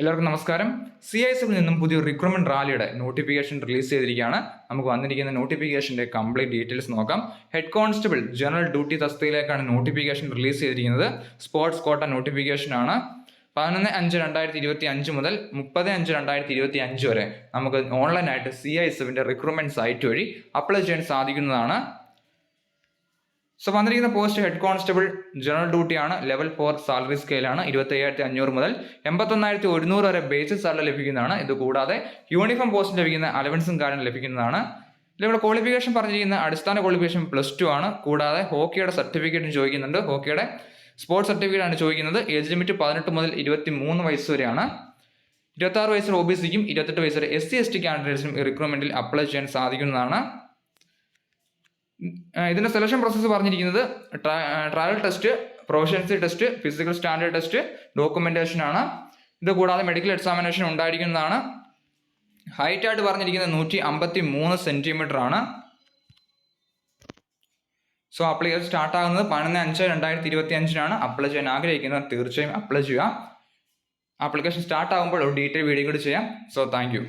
എല്ലാവർക്കും നമസ്കാരം. C I എസിൽ നിന്നും പുതിയ റിക്രൂട്ട്മെന്റ് റാലിയുടെ നോട്ടിഫിക്കേഷൻ റിലീസ് ചെയ്തിരിക്കുകയാണ്. നമുക്ക് വന്നിരിക്കുന്ന നോട്ടിഫിക്കേഷന്റെ കംപ്ലീറ്റ് ഡീറ്റെയിൽസ് നോക്കാം. ഹെഡ് കോൺസ്റ്റബിൾ ജനറൽ ഡ്യൂട്ടി തസ്തിയിലേക്കാണ് നോട്ടിഫിക്കേഷൻ റിലീസ് ചെയ്തിരിക്കുന്നത്. സ്പോർട്സ് കോട്ട നോട്ടിഫിക്കേഷൻ ആണ്. പതിനൊന്ന് അഞ്ച് രണ്ടായിരത്തി ഇരുപത്തി അഞ്ച് മുതൽ മുപ്പത് അഞ്ച് രണ്ടായിരത്തി ഇരുപത്തി അഞ്ച് വരെ നമുക്ക് ഓൺലൈനായിട്ട് C I S recruitment site വഴി അപ്ലൈ ചെയ്യാൻ സാധിക്കുന്നതാണ്. സോ വന്നിരിക്കുന്ന പോസ്റ്റ് ഹെഡ് കോൺസ്റ്റബിൾ ജനറൽ ഡ്യൂട്ടിയാണ് ലെവൽ ഫോർ സാലറി സ്കെയിലാണ് ഇരുപത്തി അയ്യായിരത്തി അഞ്ഞൂറ് മുതൽ എൺപത്തൊന്നായിരത്തി ഒരുന്നൂറ് വരെ ബേസിക് സാലറി ലഭിക്കുന്നതാണ്. ഇത് കൂടാതെ യൂണിഫോം പോസ്റ്റ് ലഭിക്കുന്ന അലവൻസും കാര്യങ്ങളും ലഭിക്കുന്നതാണ്. ഇതിലൂടെ ക്വാളിഫിക്കേഷൻ പറഞ്ഞിരിക്കുന്ന അടിസ്ഥാന ക്വാളിഫിക്കേഷൻ പ്ലസ് ടു ആണ്. കൂടാതെ ഹോക്കിയുടെ സർട്ടിഫിക്കറ്റും ചോദിക്കുന്നുണ്ട്. ഹോക്കിയുടെ സ്പോർട്സ് സർട്ടിഫിക്കറ്റ് ആണ് ചോദിക്കുന്നത്. ഏജ് ലിമിറ്റ് പതിനെട്ട് മുതൽ ഇരുപത്തി മൂന്ന് വയസ്സ് വരെയാണ്. ഇരുപത്തി ആറ് വയസ്സിൽ ഒ ബി സിക്കും ഇരുപത്തെട്ട് വയസ്സിൽ എസ് സി എസ് ടി കാൻഡിഡേറ്റ്സിനും റിക്രൂട്ട്മെന്റിൽ അപ്ലൈ ചെയ്യാൻ സാധിക്കുന്നതാണ്. ഇതിന്റെ സെലക്ഷൻ പ്രോസസ്സ് പറഞ്ഞിരിക്കുന്നത് travel test proficiency test physical standard test documentation ആണ്. ഇത് കൂടാതെ മെഡിക്കൽ എക്സാമിനേഷൻ ഉണ്ടായിരിക്കുന്നതാണ്. ഹൈറ്റ് ആയിട്ട് പറഞ്ഞിരിക്കുന്നത് നൂറ്റി അമ്പത്തി മൂന്ന് സെന്റിമീറ്റർ ആണ്. സോ അപ്ലൈ ചെയ്ത് സ്റ്റാർട്ട് ആകുന്നത് പതിനൊന്ന് അഞ്ച് രണ്ടായിരത്തി ഇരുപത്തി അഞ്ചിനാണ് അപ്ലൈ ചെയ്യാൻ ആഗ്രഹിക്കുന്നത് തീർച്ചയായും അപ്ലൈ ചെയ്യുക. ആപ്ലിക്കേഷൻ സ്റ്റാർട്ട് ആകുമ്പോൾ ഒരു ഡീറ്റെയിൽ വീഡിയോ കൂടി ചെയ്യാം. So thank